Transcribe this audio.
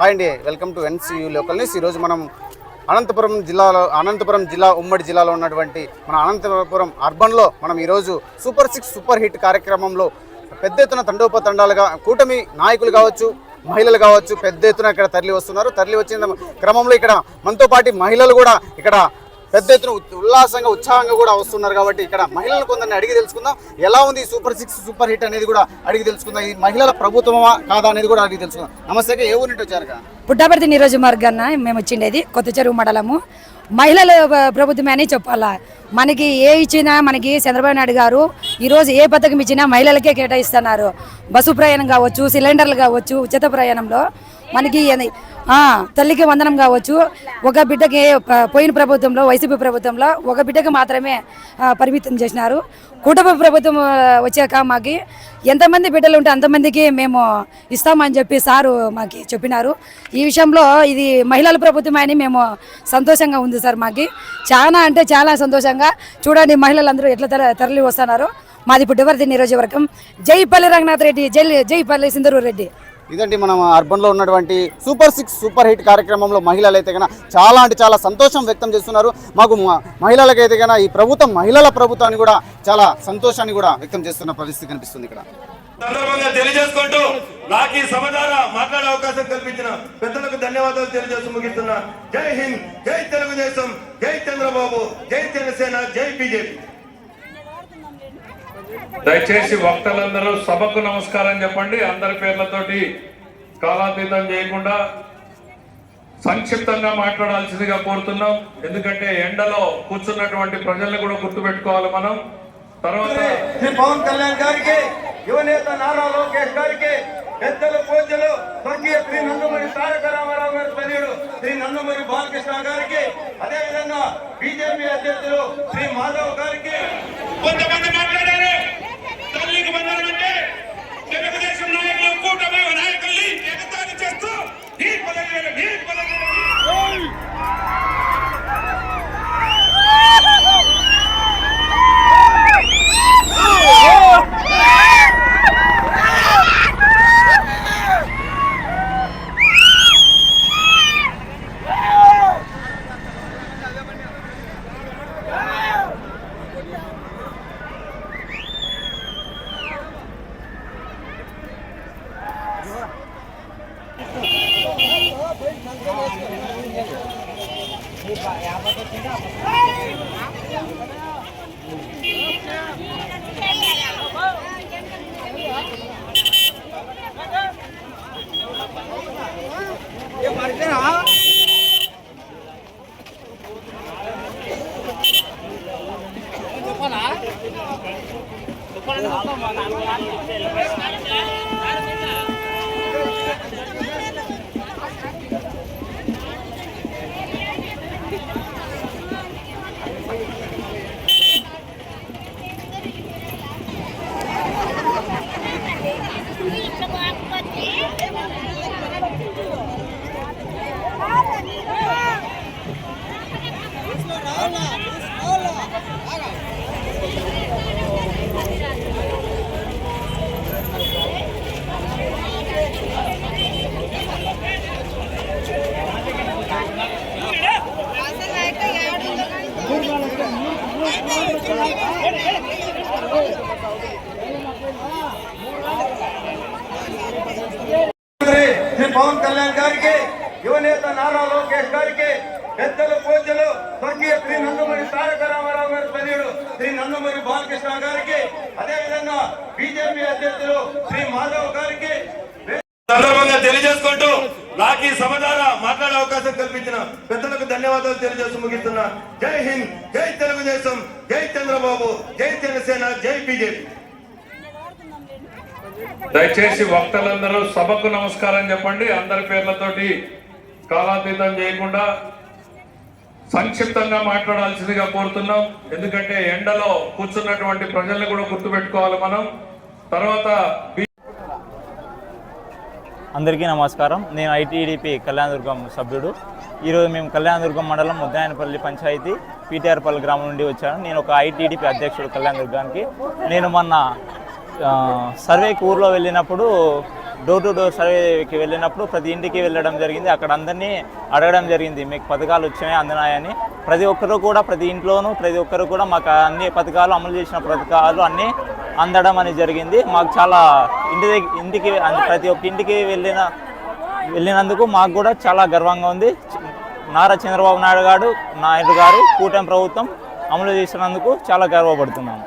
Hi అండి welcome to NCU local news. ఈరోజు మనం అనంతపురం జిల్లాలో అనంతపురం జిల్లా ఉమ్మడి జిల్లాలో ఉన్నటువంటి మన అనంతపురం అర్బన్లో మనం ఈరోజు సూపర్ సిక్స్ సూపర్ హిట్ కార్యక్రమంలో పెద్ద ఎత్తున తండోపతండాలుగా కూటమి నాయకులు కావచ్చు మహిళలు కావచ్చు పెద్ద ఎత్తున ఇక్కడ తరలి వస్తున్నారు తరలి వచ్చిన క్రమంలో ఇక్కడ మనతో పాటు మహిళలు కూడా ఇక్కడ పెద్ద ఎత్తున ఉల్లాసంగా ఉత్సాహంగా కూడా వస్తున్నారు కాబట్టి ఇక్కడ మహిళలు కొందరిని అడిగి తెలుసుకుందాం. ఎలా ఉంది సూపర్ సిక్స్ సూపర్ హిట్ అనేది కూడా అడిగి తెలుసుకుందాం. ఇది మహిళల ప్రభుత్వమా కాదా అనేది కూడా అడిగి తెలుసుకుందాం. నమస్తే ఏ ఊరి నుండి వచ్చారు పుట్టాపర్తి పుట్టపర్తి నియోజకవర్గాన మేము వచ్చిండేది కొత్త చెరువు మండలము. మహిళల ప్రభుత్వమే అని చెప్పాలా. మనకి ఏ ఇచ్చినా మనకి చంద్రబాబు నాయుడు గారు ఈరోజు ఏ పథకం ఇచ్చినా మహిళలకే కేటాయిస్తున్నారు. బస్సు ప్రయాణం కావచ్చు సిలిండర్లు కావచ్చు ఉచిత ప్రయాణంలో మనకి తల్లికి వందనం కావచ్చు. ఒక బిడ్డకి పోయిన ప్రభుత్వంలో వైసీపీ ప్రభుత్వంలో ఒక బిడ్డకి మాత్రమే పరిమితం చేసినారు. కుటుంబ ప్రభుత్వం వచ్చాక మాకి ఎంతమంది బిడ్డలు ఉంటే అంతమందికి మేము ఇస్తామని చెప్పి సారు మాకు చెప్పినారు. ఈ విషయంలో ఇది మహిళల ప్రభుత్వం అని మేము సంతోషంగా ఉంది సార్ మాకు. చాలా అంటే చాలా సంతోషంగా చూడండి మహిళలందరూ ఎట్లా తరలి వస్తున్నారు మాది పుట్టవర్తి నియోజకవర్గం జై పల్లి రంగనాథ్ రెడ్డి జై జై పల్లి సింధూరు రెడ్డి. ఇదండి మనం అర్బన్లో ఉన్నటువంటి సూపర్ సిక్స్ సూపర్ హిట్ కార్యక్రమంలో మహిళలు అయితే కన్నా చాలా అంటే చాలా సంతోషం వ్యక్తం చేస్తున్నారు. మాకు మ- మహిళలకైతే కన్నా ఈ ప్రభుత్వం మహిళల ప్రభుత్వాన్ని కూడా చాలా సంతోషాన్ని కూడా వ్యక్తం చేస్తున్న పరిస్థితి కనిపిస్తుంది ఇక్కడ. సందర్భంగా తెలియజేసుకుంటూ నాకు ఈ సభ ద్వారా మాట్లాడే అవకాశం కల్పించిన పెద్దలకు ధన్యవాదాలు తెలియజేస్తూ ముగిస్తున్నా. జై హింద్ జై తెలుగుదేశం జై చంద్రబాబు జై జనసేన జై బీజేపీ. దయచేసి వక్తలందరూ సభకు నమస్కారం చెప్పండి. అందరి పేర్లతోటి కాలాతీతం చేయకుండా సంక్షిప్తంగా మాట్లాడాల్సిందిగా కోరుతున్నాం. ఎందుకంటే ఎండలో కూర్చున్నటువంటి ప్రజల్ని కూడా గుర్తుపెట్టుకోవాలి మనం. తర్వాత శ్రీ పవన్ కళ్యాణ్ గారికి యువనేత నారా లోకేష్ గారికి పెద్దలు పూజలు స్వర్గీయ శ్రీ నందమూరి తారక రామారావు గారి తనయుడు శ్రీ నందమూరి బాలకృష్ణ గారికి అదే విధంగా బీజేపీ అధ్యక్షులు శ్రీ మాధవ్ గారికి. కొంతమంది తల్లికి వందనం అంటే આ పూజలు స్వర్గీయ శ్రీ నందమూరి తారక రామారావు గారి తనయుడు శ్రీ నందమూరి బాలకృష్ణ గారికి అదే విధంగా బీజేపీ అధ్యక్షులు శ్రీ మాధవ్ గారికి సందర్భంగా తెలియజేసుకుంటూ నాకు ఈ సభ ద్వారా మాట్లాడే అవకాశం కల్పించిన పెద్దలకు ధన్యవాదాలు తెలియజేస్తూ ముగిస్తున్నా. జై హింద్ జై తెలుగుదేశం జై చంద్రబాబు జై జనసేన జై బీజేపీ. దయచేసి వక్తలందరూ సభకు నమస్కారం చెప్పండి. అందరి పేర్లతోటి కాలాతీతం చేయకుండా సంక్షిప్తంగా మాట్లాడాల్సిందిగా కోరుతున్నాం. ఎందుకంటే ఎండలో కూర్చున్నటువంటి ప్రజల్ని కూడా గుర్తుపెట్టుకోవాలి మనం. తర్వాత అందరికీ నమస్కారం. నేను ఐటీడీపీ కళ్యాణదుర్గం సభ్యుడు. ఈరోజు మేము కళ్యాణదుర్గం మండలం ముద్దాయనపల్లి పంచాయతీ పీటీఆర్పల్లి గ్రామం నుండి వచ్చాను. నేను ఒక ఐటీడీపీ అధ్యక్షుడు కళ్యాణదుర్గానికి నేను మొన్న సర్వేకి ఊర్లో వెళ్ళినప్పుడు డోర్ టు డోర్ సర్వేకి వెళ్ళినప్పుడు ప్రతి ఇంటికి వెళ్ళడం జరిగింది. అక్కడ అందరినీ అడగడం జరిగింది. మీకు పథకాలు వచ్చాయి అందినాయని. ప్రతి ఒక్కరు కూడా ప్రతి ఇంట్లోనూ ప్రతి ఒక్కరు కూడా మాకు అన్ని పథకాలు అమలు చేసిన పథకాలు అన్నీ అందడం అనేది జరిగింది. మాకు చాలా ఇంటి దగ్గర ఇంటికి ప్రతి ఒక్క ఇంటికి వెళ్ళిన వెళ్ళినందుకు మాకు కూడా చాలా గర్వంగా ఉంది. నారా చంద్రబాబు నాయుడు గారు నాయుడు గారు కూటమి ప్రభుత్వం అమలు చేసినందుకు చాలా గర్వపడుతున్నాము.